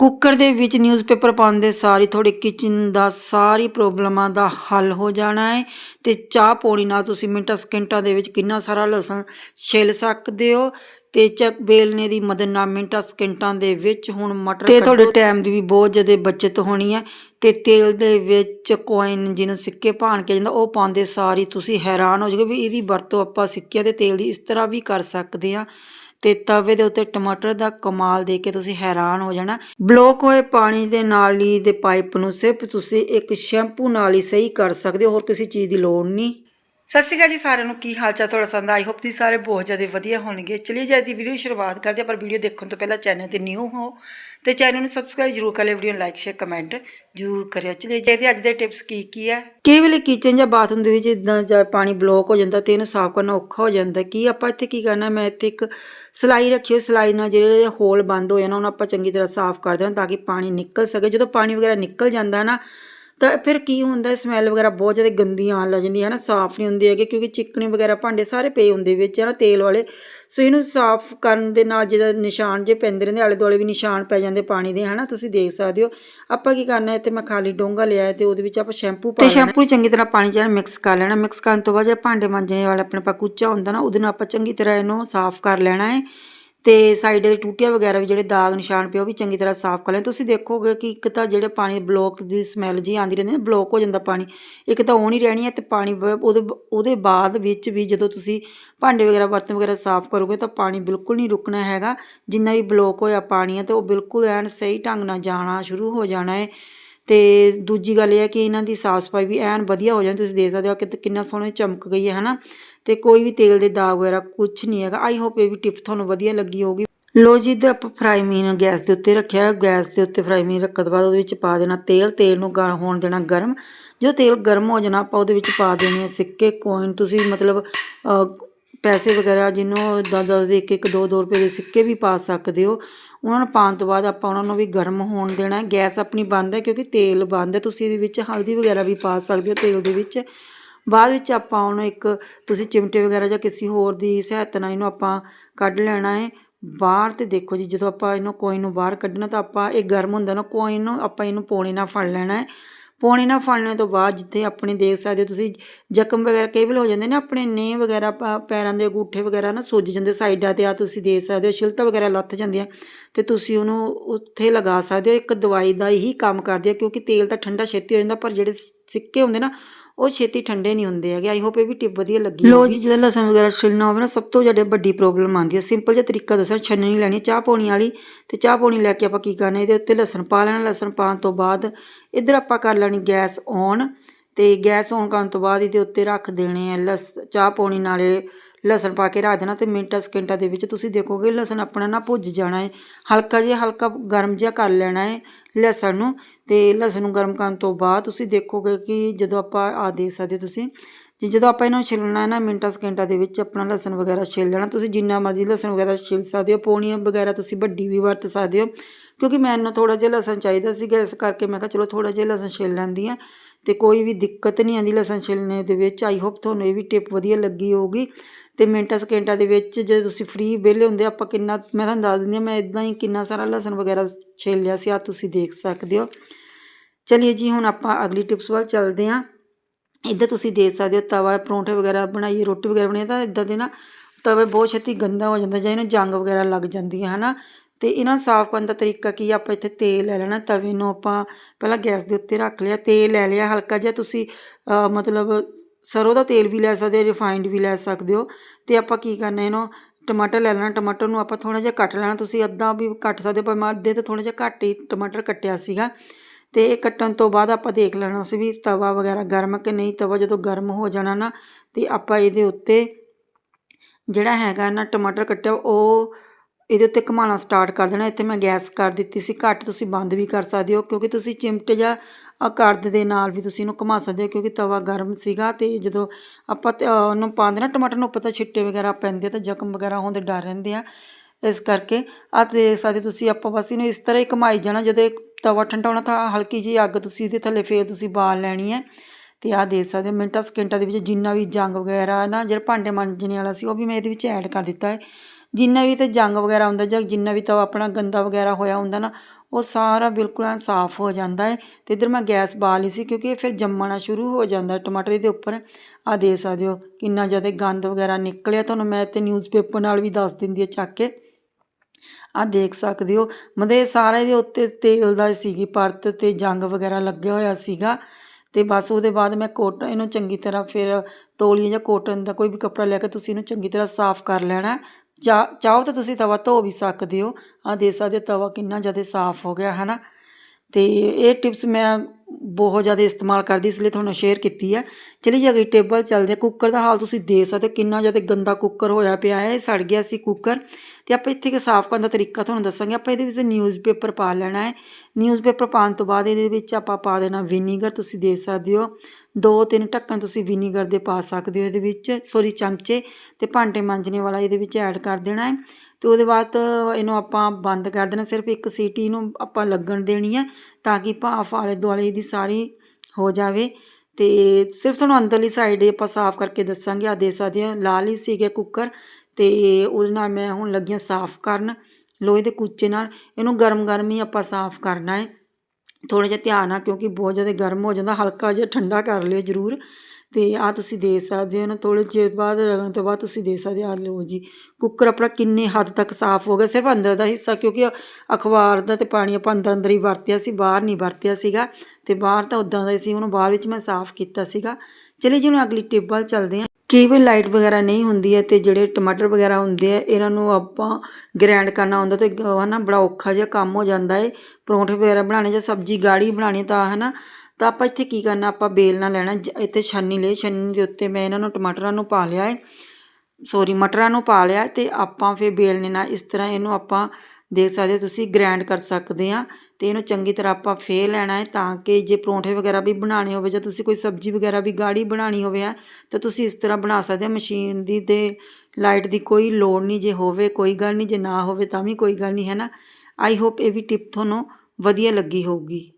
Cooker ਦੇ ਵਿੱਚ newspaper ਪਾਉਂਦੇ ਸਾਰੀ ਤੁਹਾਡੇ ਕਿਚਨ ਦਾ ਸਾਰੀ ਪ੍ਰੋਬਲਮਾਂ ਦਾ ਹੱਲ ਹੋ ਜਾਣਾ ਹੈ ਤੇ ਚਾਹ ਪੌਣੀ ਨਾਲ ਤੁਸੀਂ ਮਿੰਟਾਂ ਸਕਿੰਟਾਂ ਦੇ ਵਿੱਚ ਕਿੰਨਾ ਸਾਰਾ ਲਸਣ ਛਿੱਲ ਸਕਦੇ ਹੋ ਤੇ ਚੱਕ ਬੇਲਣੇ ਦੀ ਮਦਦ ਨਾਲ ਮਿੰਟਾਂ ਸਕਿੰਟਾਂ ਦੇ ਵਿੱਚ ਹੁਣ ਮਟਰ ਤੇ ਤੁਹਾਡੇ ਟਾਈਮ ਦੀ ਵੀ ਬਹੁਤ ਜ਼ਿਆਦਾ ਬਚਤ ਹੋਣੀ ਹੈ ਤੇ ਤੇਲ ਦੇ ਵਿੱਚ ਕੋਇਨ ਜਿਹਨੂੰ ਸਿੱਕੇ ਭਾਣ ਕੇ ਜਾਂਦਾ ਉਹ ਪਾਉਂਦੇ ਸਾਰੀ ਤੁਸੀਂ ਹੈਰਾਨ ਹੋ ਜਾਓਗੇ ਵੀ ਇਹਦੀ ਵਰਤੋਂ ਆਪਾਂ ਸਿੱਕਿਆਂ ਦੇ ਤੇਲ ਦੀ ਇਸ ਤਰ੍ਹਾਂ ਵੀ ਕਰ ਸਕਦੇ ਹਾਂ। ਤੇ ਤਵੇ ਦੇ ਉੱਤੇ ਟਮਾਟਰ ਦਾ ਕਮਾਲ ਦੇ ਕੇ ਤੁਸੀਂ ਹੈਰਾਨ ਹੋ ਜਾਣਾ। ਬਲੋਕ ਹੋਏ ਪਾਣੀ ਦੇ ਨਾਲੀ ਦੇ ਪਾਈਪ ਨੂੰ ਸਿਰਫ ਤੁਸੀਂ ਇੱਕ ਸ਼ੈਂਪੂ ਨਾਲ ਹੀ ਸਹੀ ਕਰ ਸਕਦੇ ਹੋ, ਹੋਰ ਕਿਸੇ ਚੀਜ਼ ਦੀ ਲੋੜ ਨਹੀਂ। ਸਤਿ ਸ਼੍ਰੀ ਅਕਾਲ ਜੀ ਸਾਰਿਆਂ ਨੂੰ, ਕੀ ਹਾਲ ਚਾਲ ਤੁਹਾਡਾ ਸੰਦਾ ਆਈ ਹੋਪ ਤੁਸੀਂ ਸਾਰੇ ਬਹੁਤ ਜ਼ਿਆਦਾ ਵਧੀਆ ਹੋਣਗੇ। ਚਲਿਏ ਜੀ ਅੱਜ ਦੀ ਵੀਡੀਓ ਸ਼ੁਰੂਆਤ ਕਰਦੇ ਹਾਂ, ਪਰ ਵੀਡੀਓ ਦੇਖਣ ਤੋਂ ਪਹਿਲਾਂ ਚੈਨਲ ਤੇ ਨਿਊ ਹੋ ਤੇ ਚੈਨਲ ਨੂੰ ਸਬਸਕ੍ਰਾਈਬ ਜ਼ਰੂਰ ਕਰ ਲਿਓ ਵੀਡੀਓ ਨੂੰ ਲਾਈਕ ਸ਼ੇਅਰ ਕਮੈਂਟ ਜ਼ਰੂਰ ਕਰਿਓ। ਚਲਿਏ ਜੀ ਇਹਦੇ ਅੱਜ ਦੇ ਟਿਪਸ ਕੀ ਕੀ ਹੈ? ਕਈ ਵੇਲੇ ਕਿਚਨ ਜਾਂ ਬਾਥਰੂਮ ਦੇ ਵਿੱਚ ਇਦਾਂ ਜਾਂ ਪਾਣੀ ਬਲੋਕ ਹੋ ਜਾਂਦਾ ਤੇ ਇਹਨੂੰ ਸਾਫ਼ ਕਰਨਾ ਔਖਾ ਹੋ ਜਾਂਦਾ। ਕੀ ਆਪਾਂ ਇੱਥੇ ਕੀ ਕਰਨਾ, ਮੈਂ ਇੱਥੇ ਇੱਕ ਸਲਾਈ ਰੱਖਿਓ ਹੋਈ, ਸਲਾਈ ਨਾਲ ਜਿਹੜੇ ਹੋਲ ਬੰਦ ਹੋ ਜਾਣ, ਉਹਨਾਂ ਆਪਾਂ ਚੰਗੀ ਤਰ੍ਹਾਂ ਸਾਫ਼ ਕਰ ਦੇਣਾ ਤਾਂ ਕਿ ਪਾਣੀ ਨਿਕਲ ਸਕੇ। ਜਦੋਂ ਪਾਣੀ ਵਗੈਰਾ ਨਿਕਲ ਜਾਂਦਾ ਨਾ ਤਾਂ ਫਿਰ ਕੀ ਹੁੰਦਾ ਸਮੈਲ ਵਗੈਰਾ ਬਹੁਤ ਜ਼ਿਆਦਾ ਗੰਦੀ ਆਉਣ ਲੱਗ ਜਾਂਦੀ ਹੈ ਨਾ ਸਾਫ਼ ਨਹੀਂ ਹੁੰਦੇ ਹੈਗੇ ਕਿਉਂਕਿ ਚਿਕਨੇ ਵਗੈਰਾ ਭਾਂਡੇ ਸਾਰੇ ਪਏ ਹੁੰਦੇ ਵਿੱਚ ਹੈ ਨਾ ਤੇਲ ਵਾਲੇ। ਸੋ ਇਹਨੂੰ ਸਾਫ਼ ਕਰਨ ਦੇ ਨਾਲ ਜਿਹੜਾ ਨਿਸ਼ਾਨ ਜੇ ਪੈਂਦੇ ਰਹਿੰਦੇ ਆਲੇ ਦੁਆਲੇ ਵੀ ਨਿਸ਼ਾਨ ਪੈ ਜਾਂਦੇ ਪਾਣੀ ਦੇ ਹਨਾ ਤੁਸੀਂ ਦੇਖ ਸਕਦੇ ਹੋ। ਆਪਾਂ ਕੀ ਕਰਨਾ ਹੈ ਤੇ ਮੈਂ ਖਾਲੀ ਡੋਂਗਾ ਲਿਆ ਹੈ ਤੇ ਉਹਦੇ ਵਿੱਚ ਆਪਾਂ ਸ਼ੈਂਪੂ ਪਾ ਤੇ ਸ਼ੈਂਪੂ ਚੰਗੀ ਤਰ੍ਹਾਂ ਪਾਣੀ ਚ ਮਿਕਸ ਕਰ ਲੈਣਾ ਮਿਕਸ ਕਰਨ ਤੋਂ ਬਾਅਦ ਜਿਹੜਾ ਭਾਂਡੇ ਮਾਂਜਣੇ ਵਾਲਾ ਆਪਣੇ ਪਾ ਕੁੱਚਾ ਹੁੰਦਾ ਨਾ ਉਹਦੇ ਨਾਲ ਆਪਾਂ ਚੰਗੀ ਤਰ੍ਹਾਂ ਇਹਨੂੰ ਸਾਫ਼ ਕਰ ਲੈਣਾ ਹੈ। ਤੇ ਸਾਈਡ ਦੇ ਟੂਟੀਆਂ ਵਗੈਰਾ ਵੀ ਜਿਹੜੇ ਦਾਗ ਨਿਸ਼ਾਨ ਪਏ ਉਹ ਵੀ ਚੰਗੀ ਤਰ੍ਹਾਂ ਸਾਫ਼ ਕਰ ਲੈਣ। ਤੁਸੀਂ ਦੇਖੋਗੇ ਕਿ ਇੱਕ ਤਾਂ ਜਿਹੜੇ ਪਾਣੀ ਬਲੋਕ ਦੀ ਸਮੈਲ ਜੀ ਆਉਂਦੀ ਰਹਿੰਦੀ ਨਾ, ਬਲੋਕ ਹੋ ਜਾਂਦਾ ਪਾਣੀ। ਇੱਕ ਤਾਂ ਉਹ ਨਹੀਂ ਰਹਿਣੀ ਹੈ ਤੇ ਪਾਣੀ ਬ- ਉਹਦੇ ਉਹਦੇ ਬਾਅਦ ਵਿੱਚ ਵੀ ਜਦੋਂ ਤੁਸੀਂ ਭਾਂਡੇ ਵਗੈਰਾ, ਬਰਤਨ ਵਗੈਰਾ ਸਾਫ਼ ਕਰੋਗੇ ਤਾਂ ਪਾਣੀ ਬਿਲਕੁਲ ਨਹੀਂ ਰੁਕਣਾ ਹੈਗਾ। ਜਿੰਨਾ ਵੀ ਬਲੋਕ ਹੋਇਆ ਪਾਣੀ ਹੈ ਤੇ ਉਹ ਬਿਲਕੁਲ ਐਨ ਸਹੀ ਢੰਗ ਨਾਲ ਜਾਣਾ ਸ਼ੁਰੂ ਹੋ ਜਾਣਾ ਹੈ। ਅਤੇ ਦੂਜੀ ਗੱਲ ਇਹ ਹੈ ਕਿ ਇਹਨਾਂ ਦੀ ਸਾਫ਼ ਸਫ਼ਾਈ ਵੀ ਐਨ ਵਧੀਆ ਹੋ ਜਾਂਦੀ, ਤੁਸੀਂ ਦੇਖ ਸਕਦੇ ਹੋ ਕਿ ਕਿੰਨਾ ਸੋਹਣਾ ਚਮਕ ਗਈ ਹੈ, ਹਨਾ? ਤੇ ਕੋਈ ਵੀ ਤੇਲ ਦੇ ਦਾਗ ਵਗੈਰਾ ਕੁਝ ਨਹੀਂ ਹੈਗਾ। ਆਈ ਹੋਪ ਇਹ ਵੀ ਟਿਪ ਤੁਹਾਨੂੰ ਵਧੀਆ ਲੱਗੀ ਹੋਊਗੀ। ਲੋ ਜੀ ਦਾ ਆਪਾਂ ਫਰਾਈ ਮੀਨ ਗੈਸ ਦੇ ਉੱਤੇ ਰੱਖਿਆ ਗੈਸ ਦੇ ਉੱਤੇ ਫਰਾਈ ਮੀਨ ਰੱਖਣ ਤੋਂ ਬਾਅਦ ਉਹਦੇ ਵਿੱਚ ਪਾ ਦੇਣਾ ਤੇਲ। ਤੇਲ ਨੂੰ ਗਰਮ ਹੋਣ ਦੇਣਾ ਗਰਮ। ਜਦੋਂ ਤੇਲ ਗਰਮ ਹੋ ਜਾਣਾ, ਆਪਾਂ ਉਹਦੇ ਵਿੱਚ ਪਾ ਦੇਣੇ ਆ ਸਿੱਕੇ ਕੋਇਨ ਤੁਸੀਂ ਮਤਲਬ ਪੈਸੇ ਵਗੈਰਾ ਜਿਹਨੂੰ ਦਸ ਦਸ ਦੇ ਇੱਕ ਇੱਕ, ਦੋ ਦੋ ਰੁਪਏ ਦੇ ਸਿੱਕੇ ਵੀ ਪਾ ਸਕਦੇ ਹੋ। ਉਹਨਾਂ ਨੂੰ ਪਾਉਣ ਤੋਂ ਬਾਅਦ ਆਪਾਂ ਉਹਨਾਂ ਨੂੰ ਵੀ ਗਰਮ ਹੋਣ ਦੇਣਾ ਗੈਸ ਆਪਣੀ ਬੰਦ ਹੈ ਕਿਉਂਕਿ ਤੇਲ ਬੰਦ ਹੈ। ਤੁਸੀਂ ਇਹਦੇ ਵਿੱਚ ਹਲਦੀ ਵਗੈਰਾ ਵੀ ਪਾ ਸਕਦੇ ਹੋ ਤੇਲ ਦੇ ਵਿੱਚ। ਬਾਅਦ ਵਿੱਚ ਆਪਾਂ ਉਹਨੂੰ ਇੱਕ ਤੁਸੀਂ ਚਿਮਟੇ ਵਗੈਰਾ ਜਾਂ ਕਿਸੇ ਹੋਰ ਦੀ ਸਹਾਇਤਾ ਨਾਲ ਇਹਨੂੰ ਆਪਾਂ ਕੱਢ ਲੈਣਾ ਹੈ। ਬਾਹਰ ਤੇ ਦੇਖੋ ਜੀ, ਜਦੋਂ ਆਪਾਂ ਇਹਨੂੰ ਕੋਇਨ ਨੂੰ ਬਾਹਰ ਕੱਢਣਾ ਤਾਂ ਆਪਾਂ ਇਹ ਗਰਮ ਹੁੰਦਾ ਨਾ ਕੋਇਨ ਨੂੰ ਆਪਾਂ ਇਹਨੂੰ ਪੌਣੇ ਨਾਲ ਫੜ ਲੈਣਾ ਹੈ। ਪੌਣੇ ਨਾਲ ਫੜਨੇ ਤੋਂ ਬਾਅਦ ਜਿੱਥੇ ਆਪਣੇ ਦੇਖ ਸਕਦੇ ਹੋ ਤੁਸੀਂ, ਜ਼ਖਮ ਵਗੈਰਾ ਕੇਵਲ ਹੋ ਜਾਂਦੇ ਨੇ, ਆਪਣੇ ਨੇ ਵਗੈਰਾ ਪਾ- ਪੈਰਾਂ ਦੇ ਅੰਗੂਠੇ ਵਗੈਰਾ ਨਾ ਸੁੱਜ ਜਾਂਦੇ ਸਾਈਡਾਂ ਤੇ ਆ ਤੁਸੀਂ ਦੇਖ ਸਕਦੇ ਹੋ, ਛਿਲਤਾ ਵਗੈਰਾ ਲੱਥ ਜਾਂਦੀਆਂ ਤੇ ਤੁਸੀਂ ਉਹਨੂੰ ਉੱਥੇ ਲਗਾ ਸਕਦੇ ਹੋ, ਇੱਕ ਦਵਾਈ ਦਾ ਹੀ ਕੰਮ ਕਰਦੀ ਹੈ ਕਿਉਂਕਿ ਤੇਲ ਤਾਂ ਠੰਡਾ ਛੇਤੀ ਹੋ ਜਾਂਦਾ ਪਰ ਜਿਹੜੇ ਸਿੱਕੇ ਹੁੰਦੇ ਨਾ ਉਹ ਛੇਤੀ ਠੰਡੇ ਨਹੀਂ ਹੁੰਦੇ ਹੈਗੇ। ਆਈ ਹੋਪ ਇਹ ਵੀ ਟਿਪ ਵਧੀਆ ਲੱਗੀ ਲੋ ਜੀ ਜਦੋਂ ਲਸਣ ਵਗੈਰਾ ਛਿਲਣਾ ਹੋਵੇ ਨਾ ਸਭ ਤੋਂ ਜ਼ਿਆਦਾ ਵੱਡੀ ਪ੍ਰੋਬਲਮ ਆਉਂਦੀ ਹੈ। ਸਿੰਪਲ ਜਿਹਾ ਤਰੀਕਾ ਦੱਸਣਾ ਛੰਨਣੀ ਲੈਣੀ। ਚਾਹ ਪਾਉਣੀ ਵਾਲੀ ਤੇ ਚਾਹ ਪਾਉਣੀ ਲੈ ਕੇ ਆਪਾਂ ਕੀ ਕਰਨਾ ਇਹਦੇ ਉੱਤੇ ਲਸਣ ਪਾ ਲੈਣਾ। ਲਸਣ ਪਾਉਣ ਤੋਂ ਬਾਅਦ ਇੱਧਰ ਆਪਾਂ ਕਰ ਲੈਣੀ ਗੈਸ ਔਨ ਤੇ ਗੈਸ ਔਨ ਕਰਨ ਤੋਂ ਬਾਅਦ ਇਹਦੇ ਉੱਤੇ ਰੱਖ ਦੇਣੇ ਆ ਲਸ ਚਾਹ ਪਾਉਣੀ ਨਾਲੇ ਲਸਣ ਪਾ ਕੇ ਰੱਖ ਦੇਣਾ ਤੇ ਮਿੰਟਾਂ ਸਕਿੰਟਾਂ ਦੇ ਵਿੱਚ ਤੁਸੀਂ ਦੇਖੋਗੇ ਲਸਣ ਆਪਣਾ ਨਾ ਭੁੱਜ ਜਾਣਾ ਹੈ ਹਲਕਾ ਜਿਹਾ ਹਲਕਾ ਗਰਮ ਜਿਹਾ ਕਰ ਲੈਣਾ ਹੈ ਲਸਣ ਨੂੰ ਤੇ ਲਸਣ ਨੂੰ ਗਰਮ ਕਰਨ ਤੋਂ ਬਾਅਦ ਤੁਸੀਂ ਦੇਖੋਗੇ ਕਿ ਜਦੋਂ ਆਪਾਂ ਆ ਦੇਖ ਸਕਦੇ ਹੋ ਤੁਸੀਂ, ਜੀ ਜਦੋਂ ਆਪਾਂ ਇਹਨਾਂ ਨੂੰ ਛਿੱਲਣਾ ਹੈ ਨਾ ਮਿੰਟਾਂ ਸਕਿੰਟਾਂ ਦੇ ਵਿੱਚ ਆਪਣਾ ਲਸਣ ਵਗੈਰਾ ਛਿੱਲ ਲੈਣਾ, ਤੁਸੀਂ ਜਿੰਨਾ ਮਰਜ਼ੀ ਲਸਣ ਵਗੈਰਾ ਛਿੱਲ ਸਕਦੇ ਹੋ, ਪੌਣੀਆਂ ਵਗੈਰਾ ਤੁਸੀਂ ਵੱਡੀ ਵੀ ਵਰਤ ਸਕਦੇ ਹੋ, ਕਿਉਂਕਿ ਮੈਨੂੰ ਥੋੜਾ ਜਿਹਾ ਲਸਣ ਚਾਹੀਦਾ ਸੀਗਾ, ਇਸ ਕਰਕੇ ਮੈਂ ਕਿਹਾ ਚਲੋ ਥੋੜਾ ਜਿਹਾ ਲਸਣ ਛਿੱਲ ਲੈਂਦੀ ਆ ਤੇ ਕੋਈ ਵੀ ਦਿੱਕਤ ਨਹੀਂ ਆਉਂਦੀ ਲਸਣ ਛਿੱਲਣੇ ਦੇ ਵਿੱਚ ਆਈ ਹੋਪ ਤੁਹਾਨੂੰ ਇਹ ਵੀ ਟਿਪ ਵਧੀਆ ਲੱਗੀ ਹੋਊਗੀ। ਅਤੇ ਮਿੰਟਾਂ ਸਕਿੰਟਾਂ ਦੇ ਵਿੱਚ ਜੇ ਤੁਸੀਂ ਫਰੀ ਵਿਹਲੇ ਹੁੰਦੇ ਆਪਾਂ ਕਿੰਨਾ, ਮੈਂ ਤੁਹਾਨੂੰ ਦੱਸ ਦਿੰਦੀ ਹਾਂ, ਮੈਂ ਇਦਾਂ ਹੀ ਕਿੰਨਾ ਸਾਰਾ ਲਸਣ ਵਗੈਰਾ ਛਿੱਲ ਲਿਆ ਸੀ ਆ ਤੁਸੀਂ ਦੇਖ ਸਕਦੇ ਹੋ। ਚਲਿਏ ਜੀ, ਹੁਣ ਆਪਾਂ ਅਗਲੀ ਟਿਪਸ ਵੱਲ ਚੱਲਦੇ ਹਾਂ। ਇੱਧਰ ਤੁਸੀਂ ਦੇਖ ਸਕਦੇ ਹੋ, ਤਵਾ, ਪਰੌਂਠੇ ਵਗੈਰਾ ਬਣਾਈਏ, ਰੋਟੀ ਵਗੈਰਾ ਬਣਾਈਏ, ਤਾਂ ਇਦਾਂ ਦੇ ਨਾ ਤਵੇ ਬਹੁਤ ਛੇਤੀ ਗੰਦਾ ਹੋ ਜਾਂਦਾ ਜਾਂ ਇਹਨੂੰ ਜੰਗ ਵਗੈਰਾ ਲੱਗ ਜਾਂਦੀ ਹੈ ਹਨਾ? ਤੇ ਇਹਨਾਂ ਨੂੰ ਸਾਫ਼ ਕਰਨ ਦਾ ਤਰੀਕਾ ਕੀ ਆਪਾਂ ਇੱਥੇ ਤੇਲ ਲੈ ਲੈਣਾ, ਤਵੇ ਨੂੰ ਆਪਾਂ ਪਹਿਲਾਂ ਗੈਸ ਦੇ ਉੱਤੇ ਰੱਖ ਲਿਆ, ਤੇਲ ਲੈ ਲਿਆ, ਹਲਕਾ ਜਿਹਾ ਤੁਸੀਂ ਮਤਲਬ ਸਰੋਂ ਦਾ ਤੇਲ ਵੀ ਲੈ ਸਕਦੇ ਹੋ ਰਿਫਾਈਨਡ ਵੀ ਲੈ ਸਕਦੇ ਹੋ। ਤੇ ਆਪਾਂ ਕੀ ਕਰਨਾ ਇਹਨੂੰ, ਟਮਾਟਰ ਲੈ ਲੈਣਾ, ਟਮਾਟਰ ਨੂੰ ਆਪਾਂ ਥੋੜਾ ਜਿਹਾ ਕੱਟ ਲੈਣਾ। ਤੁਸੀਂ ਅੱਧਾ ਵੀ ਕੱਟ ਸਕਦੇ ਹੋ, ਪਰ ਮੈਂ ਅੱਧੇ ਤੋਂ ਥੋੜਾ ਜਿਹਾ ਘੱਟ ਹੀ ਟਮਾਟਰ ਕੱਟਿਆ ਸੀਗਾ। ਤੇ ਇਹ ਕੱਟਣ ਤੋਂ ਬਾਅਦ ਆਪਾਂ ਦੇਖ ਲੈਣਾ ਸੀ ਵੀ ਤਵਾ ਵਗੈਰਾ ਗਰਮ ਕਿ ਨਹੀਂ। ਤਵਾ ਜਦੋਂ ਗਰਮ ਹੋ ਜਾਣਾ ਨਾ, ਤੇ ਆਪਾਂ ਇਹਦੇ ਉੱਤੇ ਜਿਹੜਾ ਹੈਗਾ ਨਾ ਟਮਾਟਰ ਕੱਟਿਆ, ਉਹ ਇਹਦੇ ਉੱਤੇ ਘੁਮਾਉਣਾ ਸਟਾਰਟ ਕਰ ਦੇਣਾ ਇੱਥੇ ਮੈਂ ਗੈਸ ਕਰ ਦਿੱਤੀ ਸੀ ਘੱਟ ਤੁਸੀਂ ਬੰਦ ਵੀ ਕਰ ਸਕਦੇ ਹੋ ਕਿਉਂਕਿ ਤੁਸੀਂ ਚਿਮਟ ਜਾਂ ਕਰਦ ਦੇ ਨਾਲ ਵੀ ਤੁਸੀਂ ਇਹਨੂੰ ਘੁਮਾ ਸਕਦੇ ਹੋ ਕਿਉਂਕਿ ਤਵਾ ਗਰਮ ਸੀਗਾ ਤੇ ਜਦੋਂ ਆਪਾਂ ਤੇ, ਉਹਨੂੰ ਪਾਉਂਦੇ ਨਾ ਟਮਾਟਰ ਨੂੰ ਪਤਾ ਛਿੱਟੇ ਵਗੈਰਾ ਪੈਂਦੇ ਤਾਂ ਜ਼ਖਮ ਵਗੈਰਾ ਹੋਣ ਦੇ ਡਰ ਰਹਿੰਦੇ ਆ ਇਸ ਕਰਕੇ ਆ ਦੇਖ ਸਕਦੇ ਤੁਸੀਂ ਆਪਾਂ ਬਸ ਇਹਨੂੰ ਇਸ ਤਰ੍ਹਾਂ ਹੀ ਘੁਮਾਈ ਜਾਣਾ ਜਦੋਂ ਤਵਾ ਠੰਡਾ ਹੋਣਾ ਤਾਂ ਹਲਕੀ ਜਿਹੀ ਅੱਗ ਤੁਸੀਂ ਇਹਦੇ ਥੱਲੇ ਫੇਰ ਤੁਸੀਂ ਬਾਲ ਲੈਣੀ ਹੈ ਤੇ ਆਹ ਦੇਖ ਸਕਦੇ ਹੋ ਮਿੰਟਾਂ ਸਕਿੰਟਾਂ ਦੇ ਵਿੱਚ ਜਿੰਨਾ ਵੀ ਜੰਗ ਵਗੈਰਾ ਨਾ ਜਿਹੜਾ ਭਾਂਡੇ ਮਾਂਜਣੇ ਵਾਲਾ ਸੀ ਉਹ ਵੀ ਮੈਂ ਇਹਦੇ ਵਿੱਚ ਐਡ ਕਰ ਦਿੱਤਾ ਹੈ। ਜਿੰਨਾ ਵੀ ਤੇ ਜੰਗ ਵਗੈਰਾ ਹੁੰਦਾ, ਜਾਂ ਜਿੰਨਾ ਵੀ ਤਾਂ ਆਪਣਾ ਗੰਦਾ ਵਗੈਰਾ ਹੋਇਆ ਹੁੰਦਾ ਨਾ, ਉਹ ਸਾਰਾ ਬਿਲਕੁਲ ਐਨ ਸਾਫ਼ ਹੋ ਜਾਂਦਾ ਹੈ ਤੇ ਇੱਧਰ ਮੈਂ ਗੈਸ ਬਾਲ ਲਈ ਸੀ, ਕਿਉਂਕਿ ਇਹ ਫਿਰ ਜੰਮਣਾ ਸ਼ੁਰੂ ਹੋ ਜਾਂਦਾ ਟਮਾਟਰ ਦੇ ਉੱਪਰ। ਆ ਦੇ ਸਕਦੇ ਹੋ, ਕਿੰਨਾ ਜ਼ਿਆਦਾ ਗੰਦ ਵਗੈਰਾ ਨਿਕਲਿਆ ਤੁਹਾਨੂੰ, ਮੈਂ ਤੇ ਨਿਊਜ਼ਪੇਪਰ ਨਾਲ ਵੀ ਦੱਸ ਦਿੰਦੀ ਹੈ ਚੱਕ ਕੇ। ਆ ਦੇਖ ਸਕਦੇ ਹੋ, ਮਤਲਬ ਇਹ ਸਾਰਾ ਇਹਦੇ ਉੱਤੇ ਤੇਲ ਦਾ ਸੀਗੀ, ਪਰਤ ਤੇ ਜੰਗ ਵਗੈਰਾ ਲੱਗਿਆ ਹੋਇਆ ਸੀਗਾ। ਤੇ ਬਸ ਉਹਦੇ ਬਾਅਦ ਮੈਂ ਕੋਟ, ਇਹਨੂੰ ਚੰਗੀ ਤਰ੍ਹਾਂ ਫਿਰ ਤੋਲੀਏ ਜਾਂ ਕੋਟਨ ਦਾ ਕੋਈ ਵੀ ਕੱਪੜਾ ਲੈ ਕੇ ਤੁਸੀਂ ਇਹਨੂੰ ਚੰਗੀ ਤਰ੍ਹਾਂ ਸਾਫ਼ ਕਰ ਲੈਣਾ। ਚਾ ਚਾਹੋ ਤਾਂ ਤੁਸੀਂ ਤਵਾ ਧੋ ਵੀ ਸਕਦੇ ਹੋ। ਆ ਦੇ ਸਕਦੇ ਹੋ ਤਵਾ ਕਿੰਨਾ ਜ਼ਿਆਦਾ ਸਾਫ਼ ਹੋ ਗਿਆ ਹੈ ਨਾ ਤੇ ਇਹ ਟਿਪਸ ਮੈਂ ਬਹੁਤ ਜ਼ਿਆਦਾ ਇਸਤੇਮਾਲ ਕਰਦੀ, ਇਸ ਲਈ ਤੁਹਾਨੂੰ ਸ਼ੇਅਰ ਕੀਤੀ ਹੈ ਚਲੀ ਜੇ, ਅਗਲੀ ਟੇਬਲ ਚੱਲਦੇ ਕੁੱਕਰ ਦਾ ਹਾਲ ਤੁਸੀਂ ਦੇਖ ਸਕਦੇ ਹੋ ਕਿੰਨਾ ਜ਼ਿਆਦਾ ਗੰਦਾ ਕੁੱਕਰ ਹੋਇਆ ਪਿਆ ਹੈ। ਇਹ ਸੜ ਗਿਆ ਸੀ ਕੁੱਕਰ। ਤੇ ਆਪਾਂ ਇੱਥੇ ਕਿ ਸਾਫ਼ ਕਰਨ ਦਾ ਤਰੀਕਾ ਤੁਹਾਨੂੰ ਦੱਸਾਂਗੇ। ਆਪਾਂ ਇਹਦੇ ਵਿੱਚ ਨਿਊਜ਼ਪੇਪਰ ਪਾ ਲੈਣਾ ਹੈ। ਨਿਊਜ਼ਪੇਪਰ ਪਾਉਣ ਤੋਂ ਬਾਅਦ ਇਹਦੇ ਵਿੱਚ ਆਪਾਂ ਪਾ ਦੇਣਾ ਵਿਨੀਗਰ ਤੁਸੀਂ ਦੇ ਸਕਦੇ ਹੋ। ਦੋ ਤਿੰਨ ਢੱਕਣ ਤੁਸੀਂ ਵਿਨੀਗਰ ਦੇ ਪਾ ਸਕਦੇ ਹੋ ਇਹਦੇ ਵਿੱਚ। ਸੋਰੀ ਚਮਚੇ ਤੇ ਭਾਂਡੇ ਮਾਂਜਣੇ ਵਾਲਾ ਇਹਦੇ ਵਿੱਚ ਐਡ ਕਰ ਦੇਣਾ ਹੈ। ਤੇ ਉਹਦੇ ਬਾਅਦ ਇਹਨੂੰ ਆਪਾਂ ਬੰਦ ਕਰ ਦੇਣਾ। ਸਿਰਫ ਇੱਕ ਸੀਟੀ ਨੂੰ ਆਪਾਂ ਲੱਗਣ ਦੇਣੀ ਹੈ ਤਾਂ ਕਿ ਭਾਫ ਆਲੇ ਦੁਆਲੇ ਦੀ ਸਾਰੀ ਹੋ ਜਾਵੇ। ਤੇ ਸਿਰਫ ਤੁਹਾਨੂੰ ਅੰਦਰਲੀ ਸਾਈਡ ਆਪਾਂ ਸਾਫ਼ ਕਰਕੇ ਦੱਸਾਂਗੇ। ਆ ਦੇ ਸਕਦੇ ਹੋ ਲਾਲ ਹੀ ਸੀਗੇ ਕੁੱਕਰ ਤੇ ਉਹਦੇ ਨਾਲ ਮੈਂ ਹੁਣ ਲੱਗੀਆਂ ਸਾਫ਼ ਕਰਨ ਲੋਹੇ ਦੇ ਕੁੱਚੇ ਨਾਲ। ਇਹਨੂੰ ਗਰਮ ਗਰਮ ਹੀ ਆਪਾਂ ਸਾਫ਼ ਕਰਨਾ ਹੈ। ਥੋੜਾ ਜਿਹਾ ਧਿਆਨ ਨਾਲ ਕਿਉਂਕਿ ਬਹੁਤ ਜ਼ਿਆਦਾ ਗਰਮ ਹੋ ਜਾਂਦਾ, ਹਲਕਾ ਜਿਹਾ ਠੰਡਾ ਕਰ ਲਿਓ ਜ਼ਰੂਰ। ਅਤੇ ਆਹ ਤੁਸੀਂ ਦੇ ਸਕਦੇ ਹੋ। ਨਾ ਥੋੜ੍ਹੇ ਚਿਰ ਬਾਅਦ ਰਗੜਨ ਤੋਂ ਬਾਅਦ ਤੁਸੀਂ ਦੇ ਸਕਦੇ ਆ ਲਓ ਜੀ, ਕੁੱਕਰ ਆਪਣਾ ਕਿੰਨੇ ਹੱਦ ਤੱਕ ਸਾਫ਼ ਹੋ ਗਿਆ। ਸਿਰਫ ਅੰਦਰ ਦਾ ਹਿੱਸਾ, ਕਿਉਂਕਿ ਅਖਬਾਰ ਦਾ ਤੇ ਪਾਣੀ ਆਪਾਂ ਅੰਦਰ ਅੰਦਰ ਹੀ ਵਰਤਿਆ ਸੀ, ਬਾਹਰ ਨਹੀਂ ਵਰਤਿਆ ਸੀਗਾ। ਤੇ ਬਾਹਰ ਤਾਂ ਉਦਾਂ ਦਾ ਹੀ ਸੀ, ਉਹਨੂੰ ਬਾਹਰ ਵਿੱਚ ਮੈਂ ਸਾਫ਼ ਕੀਤਾ ਸੀਗਾ। ਚਲੇ ਜੀ, ਹੁਣ ਅਗਲੀ ਟਿਪ ਵੱਲ ਚੱਲਦੇ ਹਾਂ। ਕਈ ਵਾਰ ਲਾਈਟ ਵਗੈਰਾ ਨਹੀਂ ਹੁੰਦੀ ਹੈ ਤੇ ਜਿਹੜੇ ਟਮਾਟਰ ਵਗੈਰਾ ਹੁੰਦੇ ਆ, ਇਹਨਾਂ ਨੂੰ ਆਪਾਂ ਗ੍ਰੈਂਡ ਕਰਨਾ ਹੁੰਦਾ ਤੇ ਗ- ਹਨਾ, ਬੜਾ ਔਖਾ ਜਿਹਾ ਕੰਮ ਹੋ ਜਾਂਦਾ ਹੈ ਪਰੌਂਠੇ ਵਗੈਰਾ ਬਣਾਉਣੇ ਜਾਂ ਸਬਜ਼ੀ ਗਾੜੀ ਬਣਾਉਣੀ ਤਾਂ, ਹਨਾ ਤਾਂ ਆਪਾਂ ਇੱਥੇ ਕੀ ਕਰਨਾ, ਆਪਾਂ ਬੇਲਣਾ ਲੈਣਾ, ਜ- ਇੱਥੇ ਛੰਨੀ ਲਈ, ਛੰਨੀ ਦੇ ਉੱਤੇ ਮੈਂ ਇਹਨਾਂ ਨੂੰ ਟਮਾਟਰਾਂ ਨੂੰ ਪਾ ਲਿਆ ਹੈ ਸੋਰੀ ਮਟਰਾਂ ਨੂੰ ਪਾ ਲਿਆ ਤੇ ਆਪਾਂ ਫਿਰ ਬੇਲਣੇ ਨਾਲ ਇਸ ਤਰ੍ਹਾਂ ਇਹਨੂੰ ਆਪਾਂ ਦੇਖ ਸਕਦੇ ਹੋ ਤੁਸੀਂ ਗ੍ਰਾਈਂਡ ਕਰ ਸਕਦੇ ਆ ਤੇ ਇਹਨੂੰ ਚੰਗੀ ਤਰ੍ਹਾਂ ਆਪਾਂ ਫੇ ਲੈਣਾ ਹੈ ਤਾਂ ਕਿ ਜੇ ਪਰੌਂਠੇ ਵਗੈਰਾ ਵੀ ਬਣਾਉਣੇ ਹੋਵੇ ਜਾਂ ਤੁਸੀਂ ਕੋਈ ਸਬਜ਼ੀ ਵਗੈਰਾ ਵੀ ਗਾੜੀ ਬਣਾਉਣੀ ਹੋਵੇ ਆ, ਤਾਂ ਤੁਸੀਂ ਇਸ ਤਰ੍ਹਾਂ ਬਣਾ ਸਕਦੇ ਆ ਮਸ਼ੀਨ ਦੀ ਤੇ ਲਾਈਟ ਦੀ ਕੋਈ ਲੋੜ ਨਹੀਂ, ਜੇ ਹੋਵੇ, ਕੋਈ ਗੱਲ ਨਹੀਂ, ਜੇ ਨਾ ਹੋਵੇ ਤਾਂ ਵੀ ਕੋਈ ਗੱਲ ਨਹੀਂ, ਹੈ ਨਾ? ਆਈ ਹੋਪ ਇਹ ਵੀ ਟਿਪ ਤੁਹਾਨੂੰ ਵਧੀਆ ਲੱਗੀ ਹੋਊਗੀ।